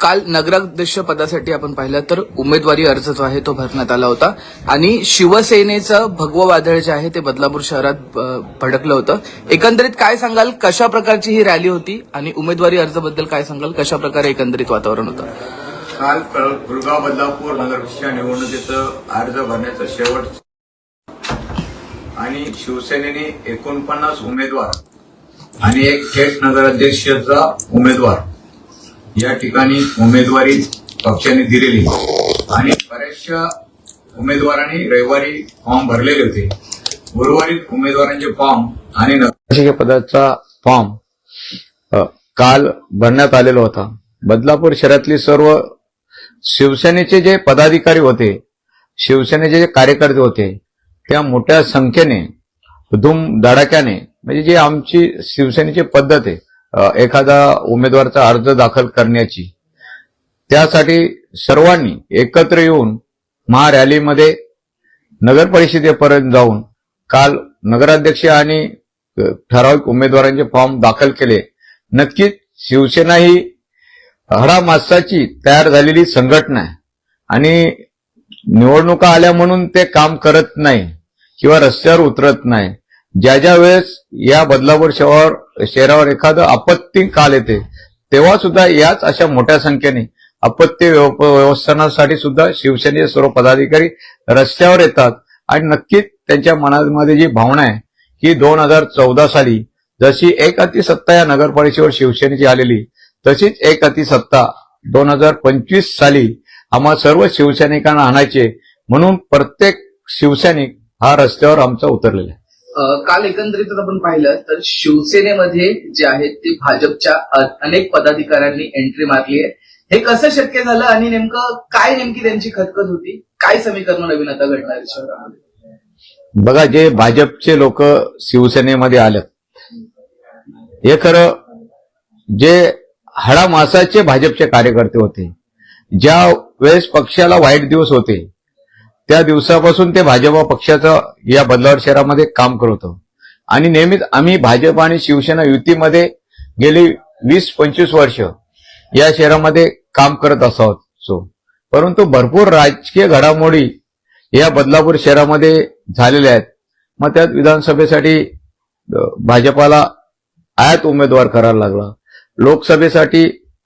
काल नगराध्यक्ष पदासाठी आपण पाहिलं तर उमेदवारी अर्ज जो आहे तो भरण्यात आला होता. आणि शिवसेनेचं भगवं वादळ जे आहे ते बदलापूर शहरात भडकलं होतं. एकंदरीत काय सांगाल? कशा प्रकारची ही रॅली होती? आणि उमेदवारी अर्जबद्दल काय सांगाल? कशा प्रकारे एकंदरीत वातावरण होतं? काल गुरगाव बदलापूर नगरच्या निवडणुकीचं अर्ज भरण्याचा शेवट आणि शिवसेनेने एकोणपन्नास उमेदवार आणि एक थेट नगराध्यक्षाचा उमेदवार या ठिकाणी उमेदवारी पक्षाने दिलेली. आणि बऱ्याचशा उमेदवारांनी रविवारी फॉर्म भरलेले होते. उर्वरित उमेदवारांचे फॉर्म आणि नगराध्यक्ष पदाचा फॉर्म काल भरण्यात आलेला होता. बदलापूर शहरातली सर्व शिवसेनेचे जे पदाधिकारी होते शिवसेनेचे जे कार्यकर्ते होते त्या मोठ्या संख्येने धूम धडाक्याने म्हणजे जी आमची शिवसेनेची पद्धत आहे एखादा उमेदवाराचा अर्ज दाखल करण्याची. त्यासाठी सर्वांनी एकत्र येऊन महारॅलीमध्ये नगर परिषदेपर्यंत जाऊन काल नगराध्यक्ष आणि ठराविक उमेदवारांचे फॉर्म दाखल केले. नक्कीच शिवसेना ही हडामासाची तयार झालेली संघटना आहे. आणि निवडणुका आल्या म्हणून ते काम करत नाही किंवा रस्त्यावर उतरत नाही. ज्या ज्या वेळेस या बदलापूर शहरावर शहरावर एखादं आपत्ती काल येते तेव्हा सुद्धा याच अशा मोठ्या संख्येने आपत्ती व्यव- व्यवस्थापनासाठी सुद्धा शिवसेनेचे सर्व पदाधिकारी रस्त्यावर येतात. आणि नक्कीच त्यांच्या मनामध्ये जी भावना आहे की दोन हजार चौदा साली जशी एक अतिसत्ता या नगर परिषदेवर शिवसेनेची आलेली तशीच एक अतिसत्ता दोन हजार पंचवीस साली आम्हा सर्व शिवसैनिकांना आणायचे म्हणून प्रत्येक शिवसैनिक हा रस्त्यावर आमचा उतरलेला आहे. काल एकंदरीत आपण पाहिलं तर शिवसेनेमध्ये जे आहेत ते भाजपच्या अनेक पदाधिकाऱ्यांनी एंट्री मारली आहे. हे कसं शक्य झालं आणि नेमकं काय नेमकी त्यांची खतखत होती? काय समीकरण नवीन आता घडणार शहरामध्ये? बघा जे भाजपचे लोक शिवसेनेमध्ये आलं हे खरं जे हाडामासाचे भाजपचे कार्यकर्ते होते ज्या वेळेस पक्षाला वाईट दिवस होते त्या दिवसापासून ते भाजपा पक्षाचं या बदलावर शहरामध्ये काम करत आणि नेहमीच आम्ही भाजप आणि शिवसेना युतीमध्ये गेली वीस पंचवीस वर्ष या शहरामध्ये काम करत असो परंतु भरपूर राजकीय घडामोडी या बदलापूर शहरामध्ये झालेल्या आहेत. मग त्यात विधानसभेसाठी भाजपाला आयात उमेदवार करायला लागला. लोकसभेसाठी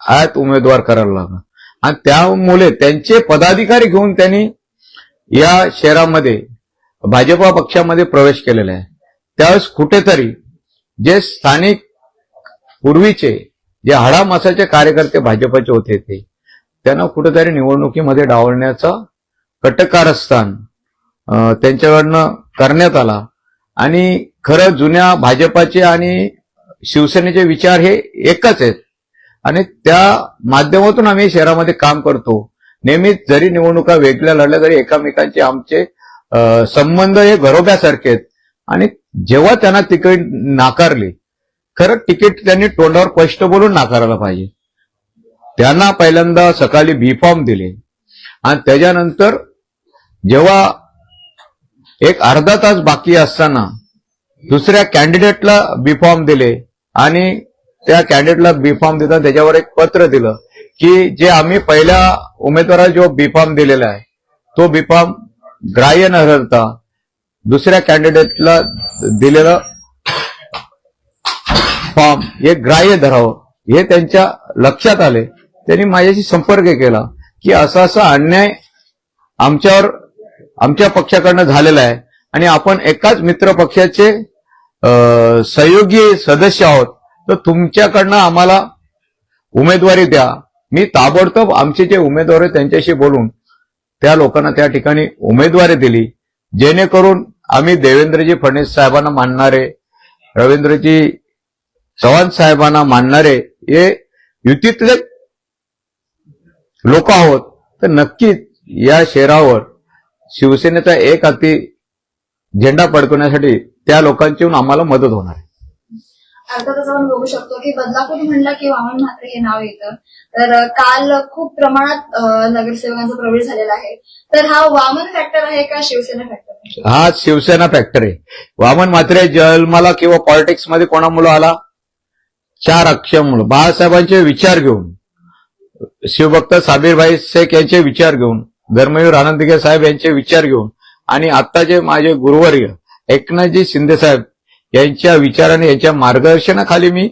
आयात उमेदवार करायला लागला. आणि त्यामुळे त्यांचे पदाधिकारी घेऊन त्यांनी या शहरामध्ये भाजपा पक्षामध्ये प्रवेश केलेला आहे. त्यावेळेस कुठेतरी जे स्थानिक पूर्वीचे जे हाडामासाचे कार्यकर्ते भाजपचे होते ते त्यांना कुठेतरी निवडणुकीमध्ये डावलण्याचा कटकारस्थान त्यांच्याकडनं करण्यात आला. आणि खरं जुन्या भाजपाचे आणि शिवसेनेचे विचार हे एकच आहेत. आणि त्या माध्यमातून आम्ही शहरामध्ये काम करतो. नेहमीच जरी निवडणुका वेगळ्या लढल्या तरी एकामेकांचे आमचे संबंध हे घरोब्यासारखे आहेत. आणि जेव्हा त्यांना तिकीट नाकारली खरं तिकीट त्यांनी तोंडावर स्पष्ट बोलून नाकारायला पाहिजे. त्यांना पहिल्यांदा सकाळी बी फॉर्म दिले. आणि त्याच्यानंतर जेव्हा एक अर्धा तास बाकी असताना दुसऱ्या कॅन्डिडेटला बी फॉर्म दिले आणि त्या कॅन्डिडेटला बी फॉर्म देताना त्याच्यावर एक पत्र दिलं की जे आम्ही पहिल्या उमेदवाराला जो बीफॉर्म दिलेला आहे तो बीफॉर्म ग्राह्य न ठरता दुसऱ्या कॅन्डिडेटला दिलेलं फॉर्म हे ग्राह्य धरावं हे त्यांच्या लक्षात आले. त्यांनी माझ्याशी संपर्क केला की असा असा अन्याय आमच्यावर आमच्या पक्षाकडनं झालेला आहे आणि आपण एकाच मित्र पक्षाचे सहयोगी सदस्य आहोत. तर तुमच्याकडनं आम्हाला उमेदवारी द्या. मी ताबडतोब आमचे जे उमेदवार आहेत त्यांच्याशी बोलून त्या लोकांना त्या ठिकाणी उमेदवारी दिली जेणेकरून आम्ही देवेंद्रजी फडणवीस साहेबांना मानणारे रवींद्रजी चव्हाण साहेबांना मानणारे हे युतीतले लोक आहोत. तर नक्कीच या शहरावर शिवसेनेचा एक हाती झेंडा पडकवण्यासाठी त्या लोकांची आम्हाला मदत होणार आहे. अर्थातच आपण बघू शकतो की बदलापूर म्हणलं की वामन म्हात्रे हे नाव येतं. तर काल खूप प्रमाणात नगरसेवकांचा प्रवेश झालेला आहे. तर हा वामन फॅक्टर आहे का शिवसेना फॅक्टर हा शिवसेना फॅक्टर आहे. वामन म्हात्रे जन्माला किंवा पॉलिटिक्समध्ये कोणामुळे आला? चार अक्षरमुळे. बाळासाहेबांचे विचार घेऊन. शिवभक्त साबीरभाई शेख यांचे विचार घेऊन. धर्मवीर आनंदगे साहेब यांचे विचार घेऊन. आणि आता जे माझे गुरुवर्य एकनाथजी शिंदे साहेब यांच्या विचाराने यांच्या मार्गदर्शनाखाली मी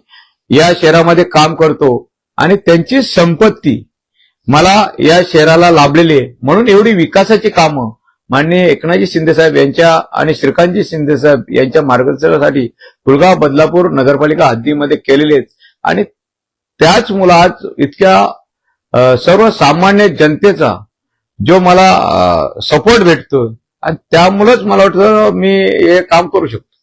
या शहरामध्ये काम करतो. आणि त्यांची संपत्ती मला या शहराला लाभलेली आहे. म्हणून एवढी विकासाची कामं माननीय एकनाथजी शिंदेसाहेब यांच्या आणि श्रीकांतजी शिंदेसाहेब यांच्या मार्गदर्शनासाठी गुळगाव बदलापूर नगरपालिका हद्दीमध्ये केलेले आहेत. आणि त्याच मुला आज इतक्या सर्वसामान्य जनतेचा जो मला सपोर्ट भेटतो आणि त्यामुळंच मला वाटतं मी हे काम करू शकतो.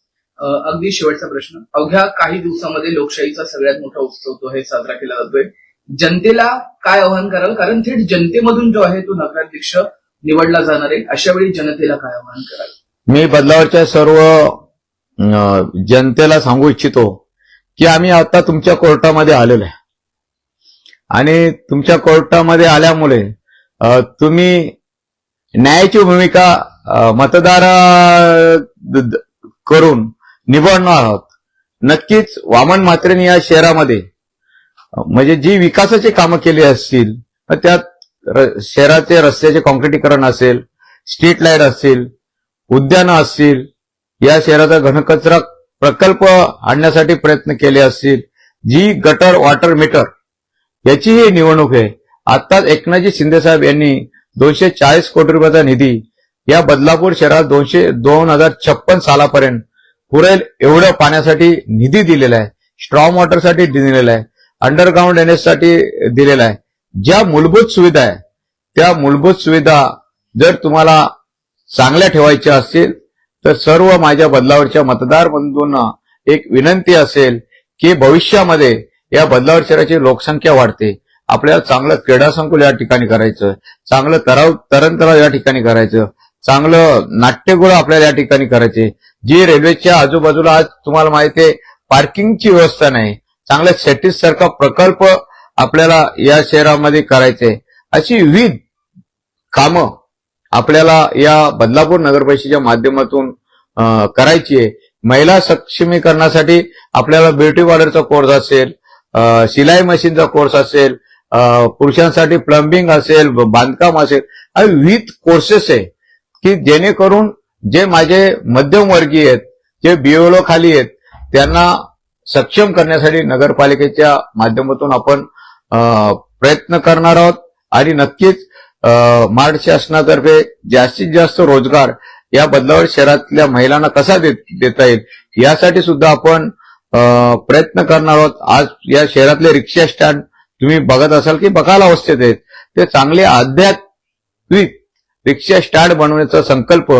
अगदी शेवटचा प्रश्न. अवघ्या काही दिवसामध्ये लोकशाहीचा सगळ्यात मोठा उत्सव तो हे साजरा केला जातोय. जनतेला काय आव्हान कराल कारण थेट जनतेमधून जो आहे तो नगराध्यक्ष निवडला जाणार आहे. अशा वेळी जनतेला काय आवाहन कराल मी बदलावरच्या सर्व जनतेला सांगू इच्छितो की आम्ही आता तुमच्या कोर्टामध्ये आलेलो आहे. आणि तुमच्या कोर्टामध्ये आल्यामुळे तुम्ही न्यायाची भूमिका मतदार करून निवडणार आहोत. नक्कीच वामन म्हात्रेने या शहरामध्ये म्हणजे जी विकासाची कामं केली असतील त्यात शहराचे रस्त्याचे कॉन्क्रिटीकरण असेल स्ट्रीट लाइट असतील उद्यानं असतील या शहराचा घनकचरा प्रकल्प आणण्यासाठी प्रयत्न केले असतील जी गटर वॉटर मीटर याची ही निवडणूक आहे. आताच एकनाथजी शिंदे साहेब यांनी दोनशे चाळीस कोटी रुपयाचा निधी या बदलापूर शहरात दोनशे दोन हजार छप्पन सालापर्यंत पुरेल एवढं पाण्यासाठी निधी दिलेला आहे स्ट्रॉंग वॉटरसाठी दिलेला आहे अंडरग्राऊंडसाठी दिलेला आहे. ज्या मूलभूत सुविधा आहे त्या मूलभूत सुविधा जर तुम्हाला चांगल्या ठेवायच्या असतील तर सर्व माझ्या बदलावरच्या मतदार बंधूंना एक विनंती असेल की भविष्यामध्ये या बदलावर शहराची लोकसंख्या वाढते. आपल्याला चांगलं क्रीडा संकुल या ठिकाणी करायचं चांगलं तराव तरण तराव या ठिकाणी करायचं चांगलं नाट्यगृह आपल्याला या ठिकाणी करायचे जी रेल्वेच्या आजूबाजूला आज तुम्हाला माहिती आहे पार्किंगची व्यवस्था नाही. चांगल्या सेटिस सारखा प्रकल्प आपल्याला या शहरामध्ये करायचे अशी विविध कामं आपल्याला या बदलापूर नगरपरिषदेच्या माध्यमातून करायची आहे. महिला सक्षमीकरणासाठी आपल्याला ब्युटी पार्लरचा कोर्स असेल शिलाई मशीनचा कोर्स असेल पुरुषांसाठी प्लंबिंग असेल बांधकाम असेल विविध कोर्सेस आहे की जेणेकरून जे माझे मध्यमवर्गीय आहेत जे बीओलो खाली आहेत त्यांना सक्षम करण्यासाठी नगरपालिकेच्या माध्यमातून आपण प्रयत्न करणार आहोत. आणि नक्कीच मार्ड महाड शासनातर्फे जास्तीत जास्त रोजगार या बदलावर शहरातल्या महिलांना कसा देत- देता येईल यासाठी सुद्धा आपण प्रयत्न करणार आहोत. आज या शहरातले रिक्षा स्टँड तुम्ही बघत असाल की बघायला अवस्थेत आहेत. ते चांगले आध्यात्मिक रिक्षा स्टँड बनवण्याचा संकल्प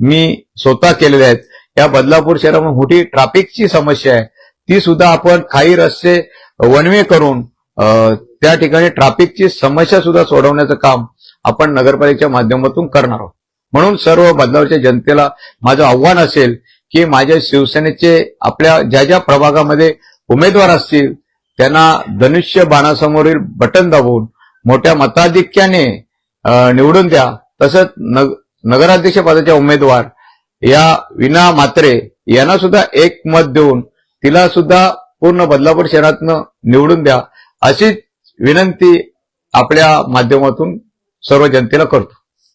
मी स्वतः केलेला आहेत या बदलापूर शहरामध्ये मोठी ट्रॅफिकची समस्या आहे. ती सुद्धा आपण काही रस्ते वनवे करून त्या ठिकाणी ट्रॅफिकची समस्या सुद्धा सोडवण्याचं काम आपण नगरपालिकेच्या माध्यमातून करणार आहोत. म्हणून सर्व बदलावच्या जनतेला माझं आव्हान असेल की माझ्या शिवसेनेचे आपल्या ज्या ज्या प्रभागामध्ये उमेदवार असतील त्यांना धनुष्य बाणासमोरील बटन दाबून मोठ्या मताधिक्याने निवडून द्या. तसंच नग नगराध्यक्ष पदाच्या उमेदवार या विना मात्रे यांना सुद्धा एक मत देऊन तिला सुद्धा पूर्ण बदलापूर शहरातनं निवडून द्या अशीच विनंती आपल्या माध्यमातून सर्व जनतेला करतो.